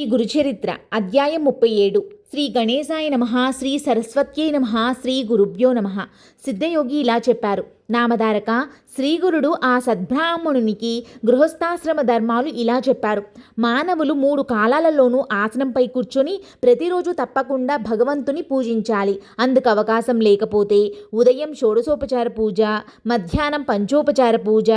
ఈ గురుచరిత్ర అధ్యాయం ముప్పై ఏడు. శ్రీ గణేశాయ నమ శ్రీ సరస్వత్యై నమ శ్రీ గురుభ్యో నమ. సిద్ధయోగి ఇలా చెప్పారు. నామధారక శ్రీగురుడు ఆ సద్బ్రాహ్మణునికి గృహస్థాశ్రమ ధర్మాలు ఇలా చెప్పారు. మానవులు మూడు కాలాలలోనూ ఆసనంపై కూర్చొని ప్రతిరోజు తప్పకుండా భగవంతుని పూజించాలి. అందుకు అవకాశం లేకపోతే ఉదయం షోడశోపచార పూజ మధ్యాహ్నం పంచోపచార పూజ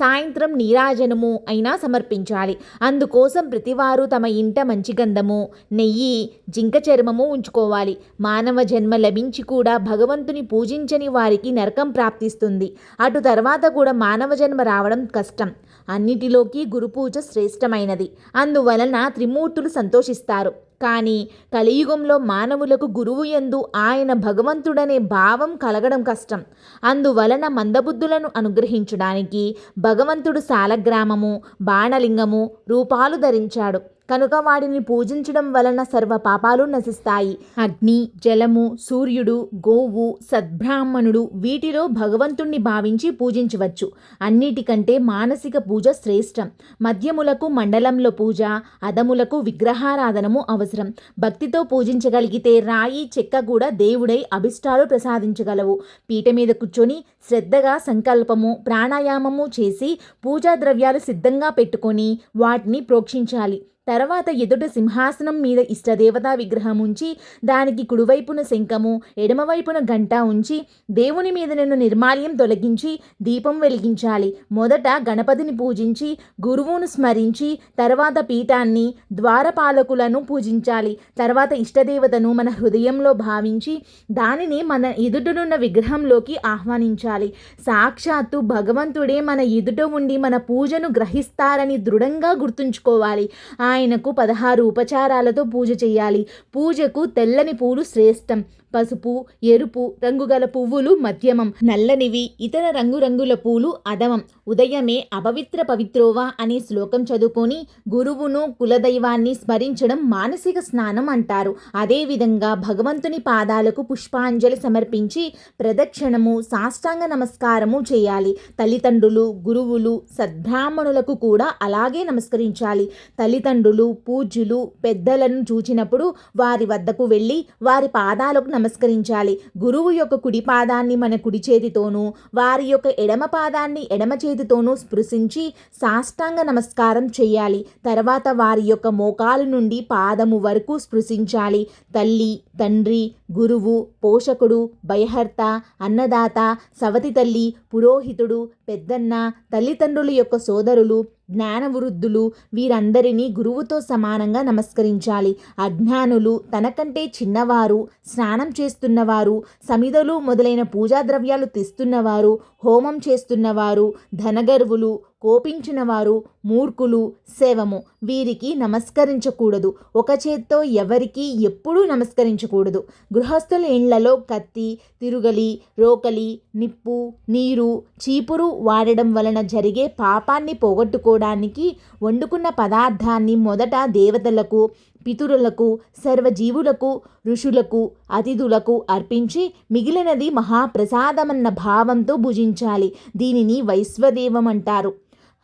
సాయంత్రం నీరాజనము అయినా సమర్పించాలి. అందుకోసం ప్రతివారు తమ ఇంట మంచి గంధము నెయ్యి జింక చర్మము ఉంచుకోవాలి. మానవ జన్మ లభించి కూడా భగవంతుని పూజించని వారికి నరకం ప్రాప్తిస్తుంది. అటు తర్వాత కూడా మానవ జన్మ రావడం కష్టం. అన్నిటిలోకి గురుపూజ శ్రేష్టమైనది. అందువలన త్రిమూర్తులు సంతోషిస్తారు. కానీ కలియుగంలో మానవులకు గురువు యందు ఆయన భగవంతుడనే భావం కలగడం కష్టం. అందువలన మందబుద్ధులను అనుగ్రహించడానికి భగవంతుడు సాలగ్రామము బాణలింగము రూపాలు ధరించాడు. కనుక వాడిని పూజించడం వలన సర్వ పాపాలు నశిస్తాయి. అగ్ని జలము సూర్యుడు గోవు సద్బ్రాహ్మణుడు వీటిలో భగవంతుణ్ణి భావించి పూజించవచ్చు. అన్నిటికంటే మానసిక పూజ శ్రేష్టం. మద్యములకు మండలంలో పూజ అదములకు విగ్రహారాధనము అవసరం. భక్తితో పూజించగలిగితే రాయి చెక్క కూడా దేవుడై అభిష్టాలు ప్రసాదించగలవు. పీట మీద కూర్చొని శ్రద్ధగా సంకల్పము ప్రాణాయామము చేసి పూజా ద్రవ్యాలు సిద్ధంగా పెట్టుకొని వాటిని ప్రోక్షించాలి. తర్వాత ఎదుట సింహాసనం మీద ఇష్టదేవతా విగ్రహం ఉంచి దానికి కుడివైపున శంఖము ఎడమవైపున గంట ఉంచి దేవుని మీద నేను నిర్మాల్యం తొలగించి దీపం వెలిగించాలి. మొదట గణపతిని పూజించి గురువును స్మరించి తర్వాత పీఠాన్ని ద్వారపాలకులను పూజించాలి. తర్వాత ఇష్టదేవతను మన హృదయంలో భావించి దానిని మన ఎదుటనున్న విగ్రహంలోకి ఆహ్వానించాలి. సాక్షాత్తు భగవంతుడే మన ఎదుట ఉండి మన పూజను గ్రహిస్తారని దృఢంగా గుర్తుంచుకోవాలి. ఆయనకు పదహారు ఉపచారాలతో పూజ చేయాలి. పూజకు తెల్లని పూలు శ్రేష్టం. పసుపు ఎరుపు రంగుగల పువ్వులు మధ్యమం. నల్లనివి ఇతర రంగురంగుల పూలు అధమం. ఉదయమే అపవిత్ర పవిత్రోవా అనే శ్లోకం చదువుకొని గురువును కులదైవాన్ని స్మరించడం మానసిక స్నానం అంటారు. అదేవిధంగా భగవంతుని పాదాలకు పుష్పాంజలి సమర్పించి ప్రదక్షిణము సాష్టాంగ నమస్కారము చేయాలి. తల్లిదండ్రులు గురువులు సద్బ్రాహ్మణులకు కూడా అలాగే నమస్కరించాలి. తల్లిదండ్రులు పూజ్యులు పెద్దలను చూచినప్పుడు వారి వద్దకు వెళ్ళి వారి పాదాలకు నమస్కరించాలి. గురువు యొక్క కుడి పాదాన్ని మన కుడి చేతితోనూ వారి యొక్క ఎడమ పాదాన్ని ఎడమ చేతితోనూ స్పృశించి సాష్టాంగ నమస్కారం చేయాలి. తర్వాత వారి యొక్క మోకాలు నుండి పాదము వరకు స్పృశించాలి. తల్లి తండ్రి గురువు పోషకుడు భయహర్త అన్నదాత సవతి తల్లి పురోహితుడు పెద్దన్న తల్లిదండ్రుల యొక్క సోదరులు జ్ఞానవృద్ధులు వీరందరినీ గురువుతో సమానంగా నమస్కరించాలి. అజ్ఞానులు తనకంటే చిన్నవారు స్నానం చేస్తున్నవారు సమిధలు మొదలైన పూజా ద్రవ్యాలు తెస్తున్నవారు హోమం చేస్తున్నవారు ధనగర్వులు కోపించిన వారు మూర్ఖులు శవము. వీరికి నమస్కరించకూడదు. ఒక చేత్తో ఎవరికి ఎప్పుడూ నమస్కరించకూడదు. గృహస్థుల ఇండ్లలో కత్తి తిరుగలి రోకలి నిప్పు నీరు చీపురు వాడడం వలన జరిగే పాపాన్ని పోగొట్టుకోవడానికి వండుకున్న పదార్థాన్ని మొదట దేవతలకు పితురులకు సర్వజీవులకు ఋషులకు అతిథులకు అర్పించి మిగిలినది మహాప్రసాదమన్న భావంతో భుజించాలి. దీనిని వైశ్వదేవం అంటారు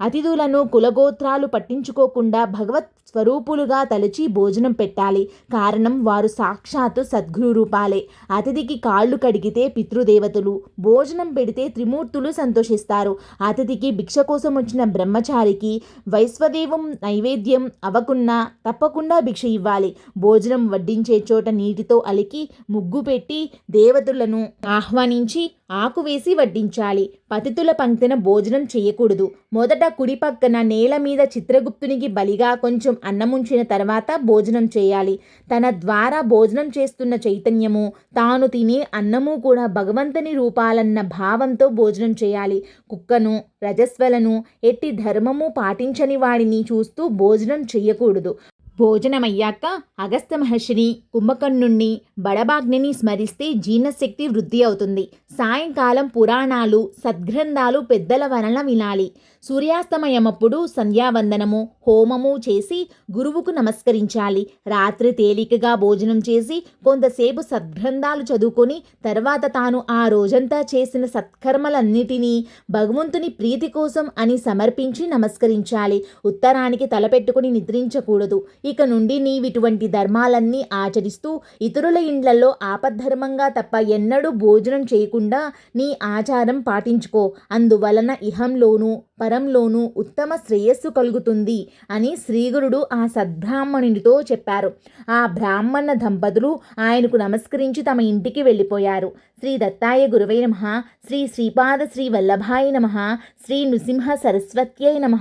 అతిథులను కులగోత్రాలు పట్టించుకోకుండా భగవత్ స్వరూపులుగా తలచి భోజనం పెట్టాలి. కారణం వారు సాక్షాత్తు సద్గురు రూపాలే. అతిథికి కాళ్ళు కడిగితే పితృదేవతలు భోజనం పెడితే త్రిమూర్తులు సంతోషిస్తారు. అతిథికి భిక్ష కోసం వచ్చిన బ్రహ్మచారికి వైశ్వదేవం నైవేద్యం అవకున్నా తప్పకుండా భిక్ష ఇవ్వాలి. భోజనం వడ్డించే చోట నీటితో అలికి ముగ్గు పెట్టి దేవతలను ఆహ్వానించి ఆకు వేసి వడ్డించాలి. పతితుల పంక్తిన భోజనం చేయకూడదు. మొదట కుడి పక్కన నేల మీద చిత్రగుప్తునికి బలిగా కొంచెం అన్నముంచిన తర్వాత భోజనం చేయాలి. తన ద్వారా భోజనం చేస్తున్న చైతన్యము తాను తినే అన్నము కూడా భగవంతుని రూపాలన్న భావంతో భోజనం చేయాలి. కుక్కను రజస్వలను ఎట్టి ధర్మము పాటించని వాడిని చూస్తూ భోజనం చేయకూడదు భోజనమయ్యాక అగస్త్య మహర్షిని కుంభకర్ణుణ్ణి బడబాగ్నిని స్మరిస్తే జీర్ణశక్తి వృద్ధి అవుతుంది. సాయంకాలం పురాణాలు సద్గ్రంథాలు పెద్దల వలన వినాలి. సూర్యాస్తమయమప్పుడు సంధ్యావందనము హోమము చేసి గురువుకు నమస్కరించాలి. రాత్రి తేలికగా భోజనం చేసి కొంతసేపు సద్గ్రంథాలు చదువుకొని తర్వాత తాను ఆ రోజంతా చేసిన సత్కర్మలన్నిటినీ భగవంతుని ప్రీతి కోసం అని సమర్పించి నమస్కరించాలి. ఉత్తరానికి తలపెట్టుకుని నిద్రించకూడదు. ఇక నుండి నీవిటువంటి ధర్మాలన్నీ ఆచరిస్తూ ఇతరుల ఇండ్లలో ఆపద్ధర్మంగా తప్ప ఎన్నడూ భోజనం చేయకుండా నీ ఆచారం పాటించుకో. అందువలన ఇహంలోనూ పరంలోనూ ఉత్తమ శ్రేయస్సు కలుగుతుంది అని శ్రీగురుడు ఆ సద్బ్రాహ్మణునితో చెప్పారు. ఆ బ్రాహ్మణ దంపతులు ఆయనకు నమస్కరించి తమ ఇంటికి వెళ్ళిపోయారు. శ్రీ దత్తాయ గురువై నమ శ్రీ శ్రీపాద శ్రీ వల్లభాయ నమ శ్రీ నృసింహ సరస్వత్యై నమ.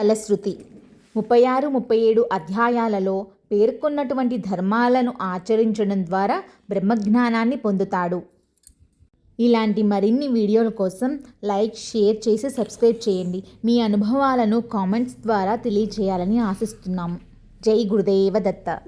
ఫలశ్రుతి. ముప్పై ఆరు ముప్పై ఏడు అధ్యాయాలలో పేర్కొన్నటువంటి ధర్మాలను ఆచరించడం ద్వారా బ్రహ్మజ్ఞానాన్ని పొందుతాడు. ఇలాంటి మరిన్ని వీడియోల కోసం లైక్ షేర్ చేసి సబ్స్క్రైబ్ చేయండి. మీ అనుభవాలను కామెంట్స్ ద్వారా తెలియజేయాలని ఆశిస్తున్నాము. జై గురుదేవ దత్త.